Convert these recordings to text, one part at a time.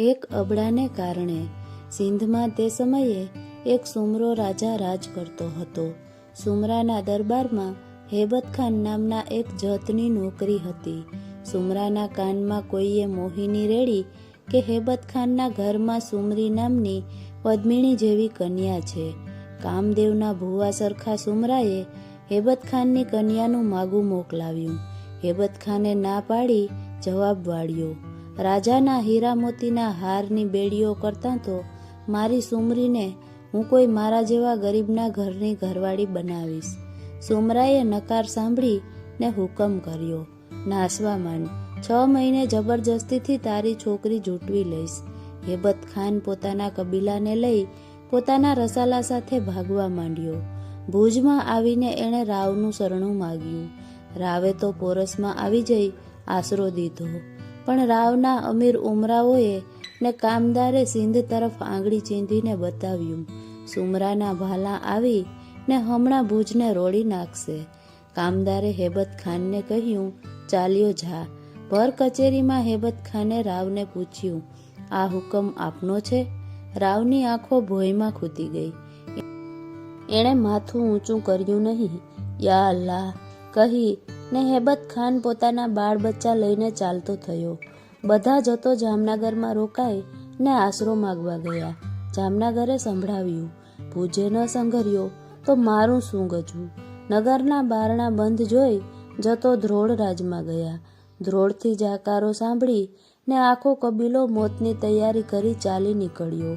એક અબડાને કારણે સિંધમાં તે સમયે એક સુમરો રાજા રાજ કરતો હતો. સુમરાના દરબારમાં હેબત ખાન નામના એક જતની નોકરી હતી. સુમરાના કાનમાં કોઈએ મોહિની રેડી કે હેબત ખાનના ઘરમાં સુમરી નામની પદ્મિણી જેવી કન્યા છે. કામદેવના ભુવા સરખા સુમરાએ હેબત ખાનની કન્યાનું માગું મોકલાવ્યું. હેબત ખાને ના પાડી જવાબ વાળ્યો. રાજાના હીરા મોતીના હારની બેડીઓ કરતાં તો મારી સુમરીને હું કોઈ મારા જેવા ગરીબના ઘરની ઘરવાળી બનાવીશ. સુમરાએ નકાર સાંભળી ને હુકમ કર્યો. નાસવા માંડ. છ મહિને જબરજસ્તીથી તારી છોકરી જૂટવી લઈશ. હેબત ખાન પોતાના કબીલાને લઈ પોતાના રસાલા સાથે ભાગવા માંડ્યો. ભુજમાં આવીને એણે રાવનું શરણું માગ્યું. રાવે તો પોરસમાં આવી જઈ આશરો દીધો. પણ રાવના અમીર ઉમરાઓએ ને કામદારે સિંધ તરફ આંગળી ચીંધીને બતાવ્યું, સુમરાના ભાલા આવી ને હમણાં ભુજને રોડી નાખશે. કામદારે હેબત ખાનને કહ્યું, ચાલ્યો જા. ભર કચેરીમાં હેબત ખાને રાવને પૂછ્યું, આ હુકમ આપનો છે? રાવની આંખો ભોયમાં ખૂતી ગઈ. એણે માથું ઊંચું કર્યું નહીં. યા અલ્લાહ, કહી ને હેબત ખાન પોતાના બાળ બચ્ચા લઈને ચાલતો થયો. બધા જતો જામનગરમાં રોકાઈ ને આશરો માગવા ગયા. જામનગરે સંભળાવ્યું પૂજે ન સંઘર્યો, તો મારું શું ગજવું? નગરના બારણા બંધ જોઈ જતો ધ્રોળ રાજમાં ગયા. ધ્રોળથી જાકારો સાંભળી ને આખો કબીલો મોતની તૈયારી કરી ચાલી નીકળ્યો.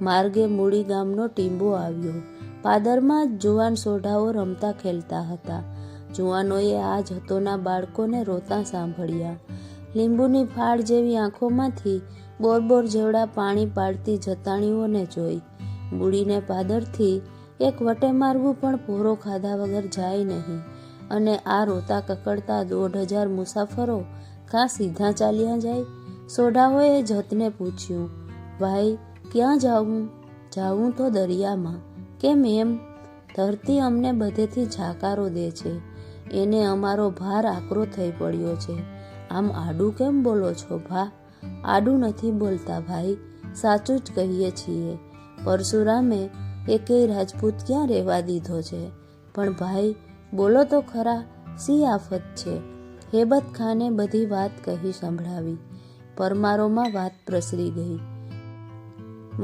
માર્ગે મૂડી ગામનો ટીંબો આવ્યો. પાદરમાં જ જુવાન સોઢાઓ રમતા ખેલતા હતા. જુવાનોએ આ જતોના બાળકોને રોતા સાંભળ્યા. લીંબુની ફાળ જેવી આંખોમાંથી બોરબોર જેવડા પાણી પાડતી જતાણીઓને જોઈ. બુડીને પાદરથી એક વટે મારવું પણ પોરો ખાધા વગર જાય નહીં. અને આ રોતા કકડતા દોઢ હજાર મુસાફરો કાં સીધા ચાલ્યા જાય? સોઢાઓએ જતને પૂછ્યું, ભાઈ, ક્યાં જાવું જાવું તો દરિયામાં. કેમ એમ? ધરતી અમને બધેથી ઝાકારો દે છે. એને અમારો ભાર આકરો થઈ પડ્યો છે. આમ આડું કેમ બોલો છો ભા? આડું નથી બોલતા ભાઈ, સાચું જ કહીએ છીએ. પરશુરામે એકેય રાજપૂત ક્યાં રહેવા દીધો છે? પણ ભાઈ, બોલો તો ખરા સી આફત છે? હેબત ખાને બધી વાત કહી સંભળાવી. પરમારોમાં વાત પ્રસરી ગઈ.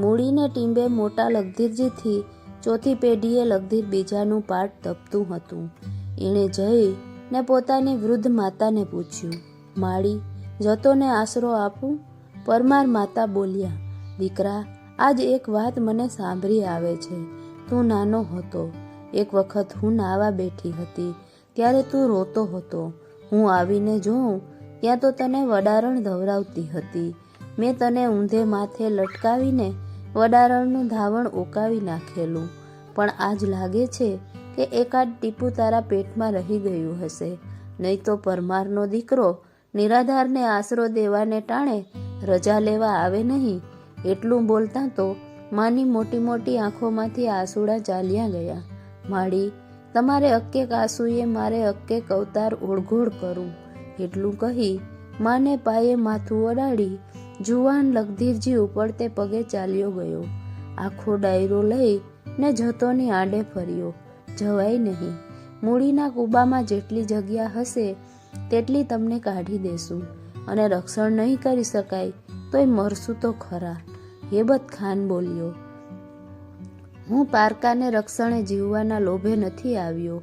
મૂડીને ટીંબે મોટા લગધીરજીથી ચોથી પેઢીએ લગધીર બીજાનું પાટ તપતું હતું. એણે જઈ ને પોતાની વૃદ્ધ માતાને પૂછ્યું, માળી, જતોને આશરો આપું? પરમાર માતા બોલ્યા, દીકરા, આજ એક વાત મને સાંભળી આવે છે. તું નાનો હતો. એક વખત હું નાવા બેઠી હતી. ત્યારે તું રોતો હતો. હું આવીને જોઉં, ત્યાં તો તને વડારણ ધવરાવતી હતી. મેં તને ઊંધે માથે લટકાવીને વડારણનું ધાવણ ઓકાવી નાખેલું. પણ આજ લાગે છે કે એકાદ ટીપું તારા પેટમાં રહી ગયું હશે. નહીં તો પરમારનો દીકરો નિરાધારને આશરો દેવાને ટાણે રજા લેવા આવે નહીં. એટલું બોલતા તો માની મોટી મોટી આંખોમાંથી આંસુડા ચાલ્યા ગયા. માડી, તમારે અક્કે આંસુએ મારે અક્કે અવતાર ઓળઘોળ કરું. એટલું કહી માને પાયે માથું ઓડાડી જુવાન લગધીરજી ઉપડતે પગે ચાલ્યો ગયો. આખો ડાયરો લઈ ને જતોની આડે ફર્યો. જવાય નહીં. મૂડીના કૂબામાં જેટલી જગ્યા હશે, તેટલી તમને કાઢી દેશું. અને રક્ષણ નહીં કરી શકાય, તોય મરશું તો ખરા. હેબત ખાન બોલ્યો. હું પારકાને રક્ષણે જીવવાના લોભે નથી આવ્યો.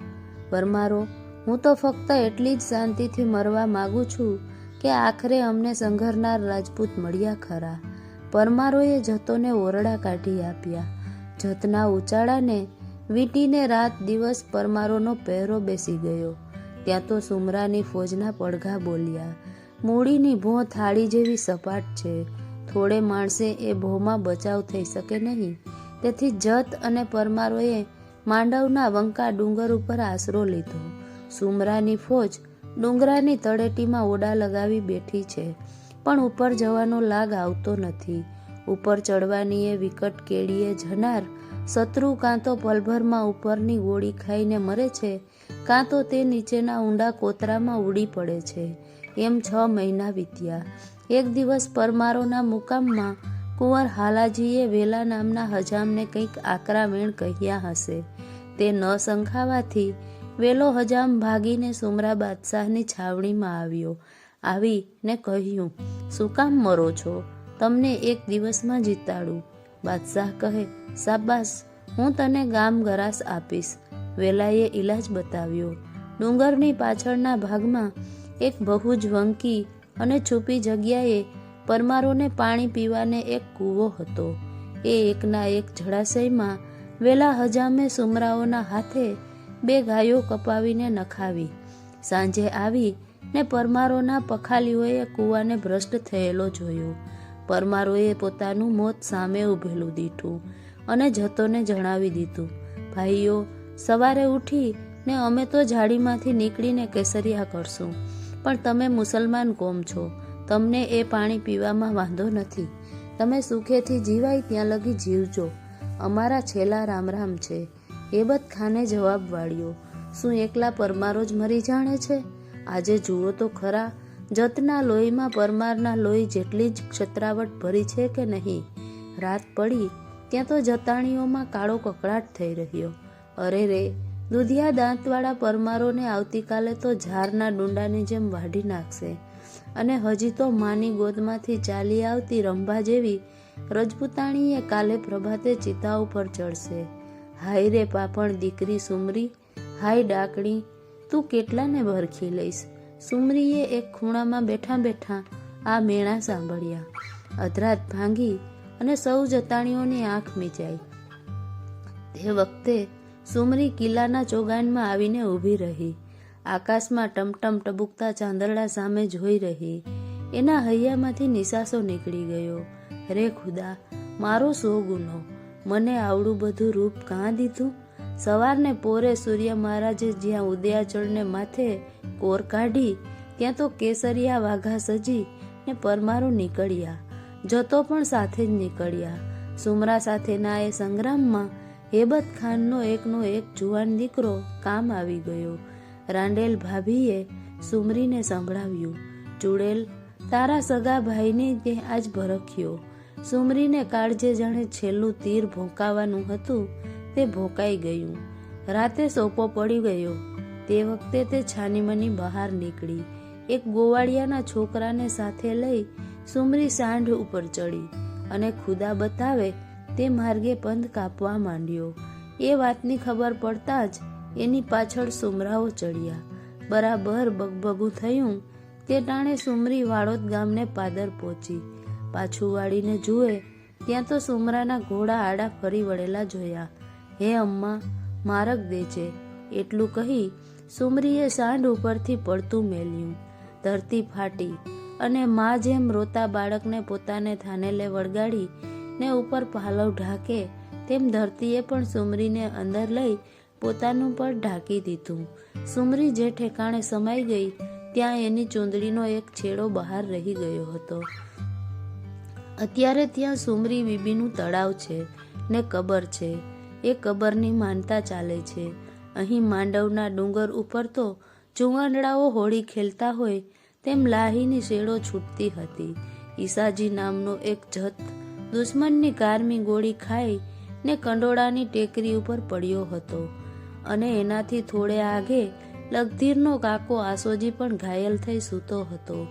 પરમારો, હું તો ફક્ત એટલી જ શાંતિથી મરવા માગું છું કે આખરે અમને સંઘરનાર રાજપૂત મળ્યા ખરા. પરમારોએ જતોને ઓરડા કાઢી આપ્યા. જતના ઉચાળાને વીંટીને રાત દિવસ પરમારોનો પહેરો બેસી ગયો. ત્યાં તો સુમરાની ફોજના પડઘા બોલ્યા, મૂડીની ભો થાળી જેવી સપાટ છે. થોડે માણસે એ ભોમાં બચાવ થઈ શકે નહીં. તેથી જત અને પરમારોએ માંડવના વંકા ડુંગર ઉપર આશરો લીધો. સુમરાની ફોજ ડુંગરાની તળેટીમાં ઓડા લગાવી બેઠી છે, પણ ઉપર જવાનો લાગ આવતો નથી. ઉપર ચડવાની એ વિકટ કેડીએ જનાર. શત્રુ કાં તો પલભરમાં ઉપરની ગોળી ખાઈને મરે છે, કાં તો તે નીચેના ઊંડા કોતરામાં ઉડી પડે છે. એમ છ મહિના વીત્યા. એક દિવસ પરમારોના મુકામમાં કુંવર હાલાજીએ વેલા નામના હજામને કંઈક આકરામેણ કહ્યા હશે. તે ન સંખાવાથી વેલો હજામ ભાગીને સુમરા બાદશાહની છાવણીમાં આવ્યો. આવીને કહ્યું, શું કામ મરો છો? તમને એક દિવસમાં જીતાડું. બાદશાહ કહે સાબાસ હું તને ગામ ગરાસ આપીશ. વેલાએ ઈલાજ બતાવ્યો. ડુંગરની પાછળના ભાગમાં એક બહુ જ વંકી અને છુપી જગ્યાએ પરમારોને પાણી પીવાને એક કૂવો હતો. એ એકના એક જળાશયમાં વેલા હજામે સુમરાઓના હાથે બે ગાયો કપાવીને નખાવી. સાંજે આવી ને પરમારોના પખાલીઓએ કૂવાને ભ્રષ્ટ થયેલો જોયો. પરમારોએ પોતાનું મોત સામે ઊભેલું દીઠું અને જતોને જણાવી દીધું, ભાઈઓ, સવારે ઉઠી ને અમે તો ઝાડીમાંથી નીકળીને કેસરિયા કરશું, પણ તમે મુસલમાન કોમ છો, તમને એ પાણી પીવામાં વાંધો નથી, તમે સુખેથી જીવાય ત્યાં લગી જીવજો અમારા છેલ્લા રામ રામ છે. હેબત ખાને જવાબ વાળ્યો, શું એકલા પરમારો જ મરી જાણે છે? આજે જુઓ તો ખરા જતના લોહીમાં પરમારના લોહી જેટલી જ ક્ષત્રાવટ ભરી છે કે નહીં? રાત પડી, ત્યાં તો જતાણીઓમાં કાળો કકડાટ થઈ રહ્યો. અરે રે, દૂધિયા દાંતવાળા પરમારોને આવતીકાલે તો ઝારના ડુંડાની જેમ વાઢી નાખશે. અને હજી તો માની ગોદમાંથી ચાલી આવતી રંભા જેવી રજપૂતાણીએ કાલે પ્રભાતે ચિતા ઉપર ચડશે. હાય રે પાપણ દીકરી સુમરી, હાય ડાકણી, તું કેટલાને ભરખી લઈશ? સુમરીએ એક ખૂણામાં બેઠા બેઠા આ મેણા સાંભળ્યા. અધરાત ભાંગી અને સૌ જતાણીઓની આંખ મીચાઈ. તે વખતે સુમરી કિલ્લાના ચોગાનમાં આવીને ઊભી રહી. આકાશમાં ટમટમ ટબુકતા ચાંદરડા સામે જોઈ રહી. એના હૈયામાંથી નિસાસો નીકળી ગયો. રે ખુદા, મારો સો ગુનો? મને આવડું બધું રૂપ કાં દીધું? સવારને પોરે સૂર્ય મહારાજે જ્યાં ઉદયાચળને માથે કોર કાઢી, ત્યાં તો કેસરિયા વાઘા સજી ને પરમારો નીકળ્યા. જતો પણ સાથે જ નીકળ્યા. સુમરા સાથેના એ સંગ્રામમાં હેબત ખાનનો એકનો એક જુવાન દીકરો કામ આવી ગયો. રાંડેલ ભાભીએ સુમરીને સંભળાવ્યું, ચૂડેલ, તારા સગા ભાઈને તે આજ ભરખ્યો. સુમરીને કાળજે જાણે છેલ્લું તીર ભોંકાવાનું હતું, તે ભોંકાઈ ગયું. રાતે સોપો પડી ગયો. તે વખતે તે છાનીમની બહાર નીકળી. એક ગોવાળિયાના છોકરાને સાથે લઈ સુમરી સાંઢ ઉપર ચડી અને ખુદા બતાવે તે માર્ગે પંથ કાપવા માંડ્યો. એ વાતની ખબર પડતા જ એની પાછળ સુમરાઓ ચડ્યા. બરાબર બગબગું થયું તે ટાણે સુમરી વાળોદ ગામને પાદર પહોંચી. પાછું વાળીને જુએ ત્યાં તો સુમરાના ઘોડા આડા ફરી વળેલા જોયા. હે, અમ્મા, મારક દેજે એટલું કહી સુમરીએ સાંઢ ઉપરથી પડતું મેલ્યું, ધરતી ફાટી અને મા જેમ રોતા બાળકને પોતાને થાનેલે વળગાડી ને ઉપર પાલવ ઢાકે તેમ ધરતીએ પણ સુમરીને અંદર લઈ પોતાનું પણ ઢાંકી દીધું. સુમરી જે ઠેકાણે સમાઈ ગઈ, ત્યાં એની ચૂંદડીનો એક છેડો બહાર રહી ગયો હતો. અત્યારે ત્યાં સુમરી બીબીનું તળાવ છે ને કબર છે. એ કબરની માનતા ચાલે છે. અહીં માંડવના ડુંગર ઉપર તો ચુવાંડળાઓ હોળી ખેલતા હોય તેમ લાહીની શેડો છૂટતી હતી. ઈસાજી નામનો એક જત દુશ્મનની કારમી ગોળી ખાઈ ને કંડોળાની ટેકરી ઉપર પડ્યો હતો અને એનાથી થોડે આગે લગધીરનો કાકો આસોજી પણ ઘાયલ થઈ સૂતો હતો.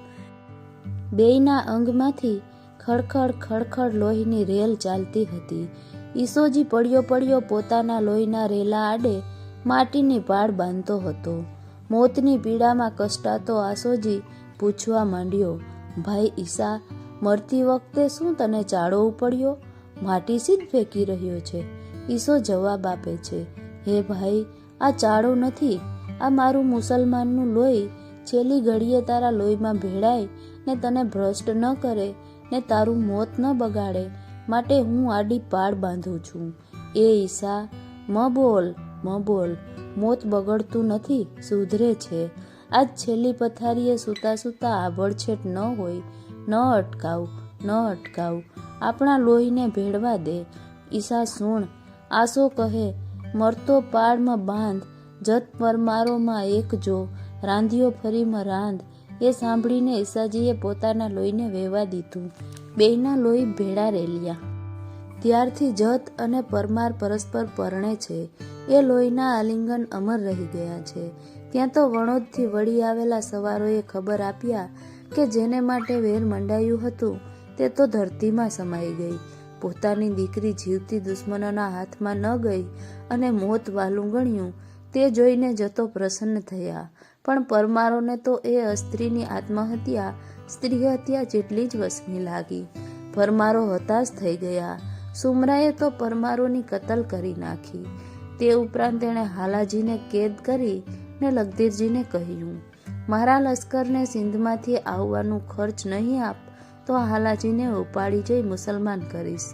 બેયના અંગમાંથી ખડખડ ખડખડ લોહીની રેલ ચાલતી હતી. ઈસોજી પડ્યો પડ્યો પોતાના લોહીના રેલા આડે માટીની પાળ બાંધતો હતો. મોતની પીડામાં કષ્ટાતો આસોજી પૂછવા માંડ્યો, ભાઈ ઈસા મરતી વખતે શું તને ચાળો ઉપડ્યો? માટી સી ફેંકી રહ્યો છે ઈસો જવાબ આપે છે, હે ભાઈ, આ ચાળો નથી. આ મારું મુસલમાનનું લોહી. છેલ્લી ઘડીએ તારા લોહીમાં ભેળાય ને તને ભ્રષ્ટ ન કરે, ને તારું મોત ન બગાડે. માટે હું આડી પાડ બાંધું છું. એ ઈસા મ બોલ. મ બોલ, મોત બગડતું નથી, સુધરે છે. આજ છેલ્લી પથારીએ સૂતા સૂતા આભડછેટ ન હોય, ન અટકાવ ન અટકાવ. આપણા લોહીને ભેળવા દે. ઈશા સુણ, આસો કહે, મરતો પાડમાં બાંધ, જત પરમારોમાં એક જો. રાંધિયો ફરીમાં રાંધ એ સાંભળીને ઈસાજીએ પોતાના લોહીને વહેવા દીધું. બેયના લોહી ભેળા રેલ્યા ત્યારથી જત અને પરમાર પરસ્પર પરણે છે. એ લોહીના આલિંગન અમર રહી ગયા છે. ત્યાં તો વણોદથી વળી આવેલા સવારોએ ખબર આપ્યા કે જેને માટે વેર મંડાયું હતું, તે તો ધરતીમાં સમાઈ ગઈ. પોતાની દીકરી જીવતી દુશ્મનોના હાથમાં ન ગઈ અને મોત વાલું ગણ્યું તે જોઈને જતો પ્રસન્ન થયા. પણ પરમારોને તો એ અસ્ત્રીની આત્મહત્યા સ્ત્રી હત્યા જેટલી જ વસમી લાગી. પરમારો હતાશ થઈ ગયા. સુમરાએ તો પરમારોની કતલ કરી નાખી. તે ઉપરાંત તેણે હાલાજીને કેદ કરી ને લગધીરજીને કહ્યું, મારા લશ્કરને સિંધમાંથી આવવાનું ખર્ચ નહીં આપ, તો હાલાજીને ઉપાડી જઈ મુસલમાન કરીશ.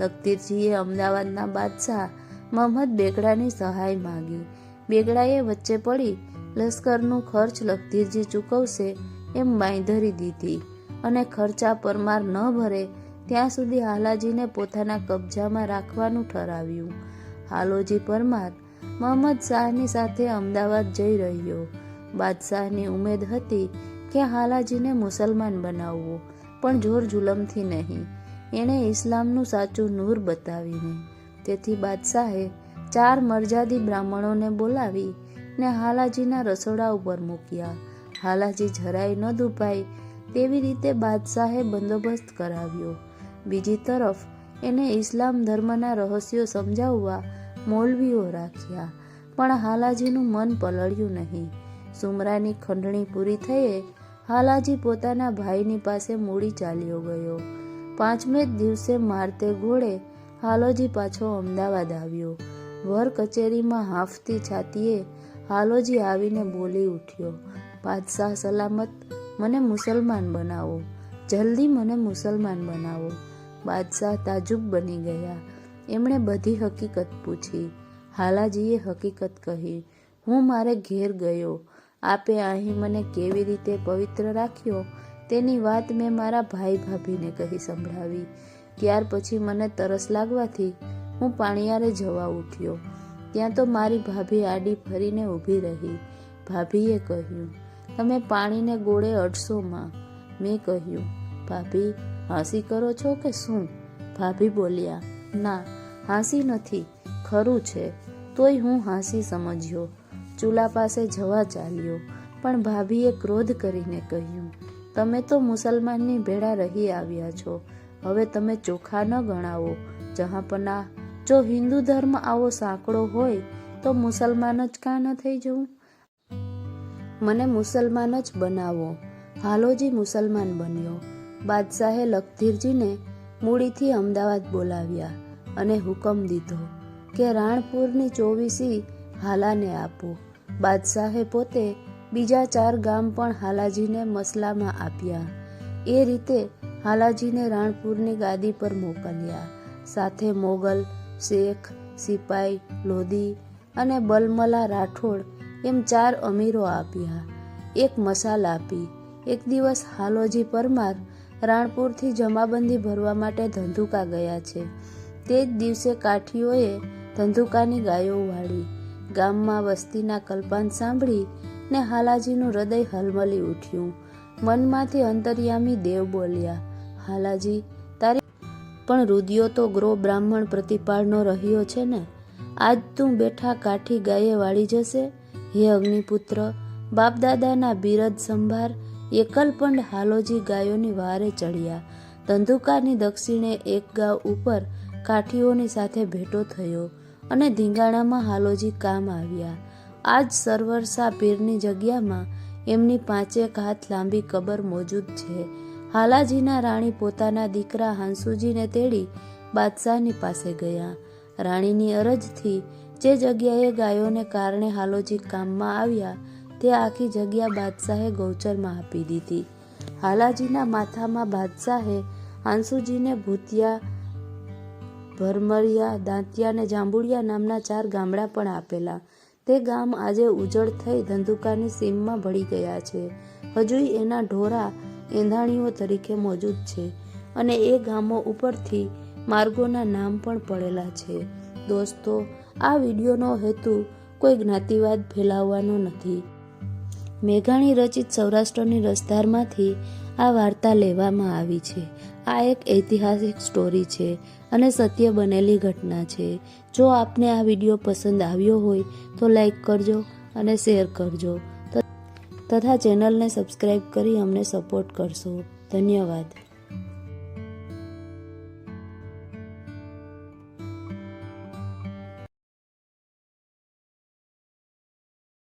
લખતીરજીએ અમદાવાદના બાદશાહ મહંમદ બેગડાની સહાય માગી. બેગડાએ વચ્ચે પડી લશ્કરનું ખર્ચ લખતીરજી ચૂકવશે એમ બાંયધરી દીધી અને ખર્ચા પરમાર ન ભરે, ત્યાં સુધી હાલાજીને પોતાના કબજામાં રાખવાનું ઠરાવ્યું. હાલોજી પરમાર મહંમદ શાહની સાથે અમદાવાદ જઈ રહ્યો. બાદશાહની ઉમેદ હતી કે હાલાજીને મુસલમાન બનાવવો, પણ જોર જુલમથી નહીં. એણે ઇસ્લામનું સાચું નૂર બતાવીને. તેથી બાદશાહે ચાર મરજાદી બ્રાહ્મણોને બોલાવી ને હાલાજીના રસોડા ઉપર મૂક્યા. હાલાજી જરાય ન દુભાય તેવી રીતે બાદશાહે બંદોબસ્ત કરાવ્યો. બીજી તરફ એને ઇસ્લામ ધર્મના રહસ્યો સમજાવવા મૌલવીઓ રાખ્યા. પણ હાલાજીનું મન પલળ્યું નહીં. સુમરાની ખંડણી પૂરી થયે હાલાજી પોતાના ભાઈની પાસે મૂડી ચાલ્યો ગયો. પાંચમે જ દિવસે મારતે ઘોડે હાલોજી પાછો અમદાવાદ આવ્યો. વર કચેરીમાં હાંફતી છાતીએ હાલોજી આવીને બોલી ઉઠ્યો, બાદશાહ સલામત, મને મુસલમાન બનાવો. જલ્દી મને મુસલમાન બનાવો. બાદશાહ તાજુબ બની ગયા. એમણે બધી હકીકત પૂછી. હાલાજીએ હકીકત કહી, હું મારે ઘેર ગયો. આપે અહીં મને કેવી રીતે પવિત્ર રાખ્યો? તેની વાત મેં મારા ભાઈ ભાભીને કહી સંભળાવી. ત્યાર પછી મને તરસ લાગવાથી હું પાણીયારે જવા ઉઠ્યો. ત્યાં તો મારી ભાભી આડી ફરીને ઊભી રહી. ભાભીએ કહ્યું, તમે પાણીને ગોળે અડશોમાં મેં કહ્યું, ભાભી હાંસી કરો છો કે શું? ભાભી બોલ્યા, ના, હાંસી નથી, ખરું છે, તોય હું હાંસી સમજ્યો. ચૂલા પાસે જવા ચાલ્યો, પણ ભાભીએ ક્રોધ કરીને કહ્યું, તમે તો મુસલમાનની ભેળા રહી આવ્યા છો, હવે તમે ચોખા ન ગણાવો જહાંપના જો હિન્દુ ધર્મ આવો સાંકડો હોય, તો મુસલમાન જ કાં ન થઈ જવું? મને મુસલમાન જ બનાવો. હાલોજી મુસલમાન બન્યો બાદશાહે લખધીરજીને મૂડીથી અમદાવાદ બોલાવ્યા અને હુકમ દીધો કે રાણપુરની ચોવીસી હાલાને આપો. બાદશાહે પોતે બીજા ચાર ગામ પણ હાલાજીને મસલામાં આપ્યા. એ રીતે હાલાજીને રાણપુરની ગાદી પર મોકલ્યા. સાથે મોગલ, શેખ, સિપાઈ, લોધી અને બલમલા રાઠોડ એમ ચાર અમીરો આપ્યા. એક મસાલ આપી. એક દિવસ હાલોજી પરમાર રાણપુરથી જમાબંધી ભરવા માટે ધંધુકા ગયા છે. તે જ દિવસે કાઠીઓએ ધંધુકાની ગાયો વાળી ગામમાં વસ્તીના કલ્પાન સાંભળી ને હાલાજીનું હૃદય હલમલી ઉઠ્યું. મનમાંથી અંતર્યામી દેવ બોલ્યા, હાલાજી, તારી પણ રુદિયો તો ગ્રો બ્રાહ્મણ પ્રતિપાળનો રહ્યો છે ને. આજ તું બેઠા કાઠી ગાયે વાળી જશે? હે અગ્નિપુત્ર, બાપદાદાના બિરદ સંભાર એકલપંડ હાલોજી ગાયોની વારે ચડ્યા ધંધુકાની દક્ષિણે એક ગાવ ઉપર કાઠીઓની સાથે ભેટો થયો અને ધીંગાણામાં હાલોજી કામ આવ્યા. આજ સરવરસા પીરની જગ્યામાં એમની પાંચેક હાથ લાંબી કબર મોજૂદ છે. હાલાજીના રાણી પોતાના દીકરા હાંસુજીને તેડી બાદશાહની પાસે ગયા. રાણીની અરજથી જે જગ્યાએ ગાયોને કારણે હાલોજી કામમાં આવ્યા તે આખી જગ્યા બાદશાહે ગૌચરમાં આપી દીધી. હાલાજીના માથામાં બાદશાહે હાંસુજીને ભૂતિયા, ભરમરિયા, દાંતિયા અને જાંબુડિયા નામના ચાર ગામડા પણ આપેલા. તે ગામ આજે ઉજળ થઈ ધંધુકાની સીમમાં ભળી ગયા છે. હજુય એના ઢોરા એંધાણીઓ તરીકે મોજૂદ છે અને એ ગામો ઉપરથી માર્ગોના નામ પણ પડેલા છે. દોસ્તો, આ વિડીયોનો હેતુ કોઈ જ્ઞાતિવાદ ફેલાવવાનો નથી. મેઘાણી રચિત સૌરાષ્ટ્રની રસધારમાંથી આ વાર્તા લેવામાં આવી છે. આ એક ઐતિહાસિક સ્ટોરી છે અને સત્ય બનેલી ઘટના છે. જો આપને આ વીડિયો પસંદ આવ્યો હોય તો લાઈક કરજો અને શેર કરજો. તથા ચેનલને સબસ્ક્રાઈબ કરી અમને સપોર્ટ કરશો. ધન્યવાદ.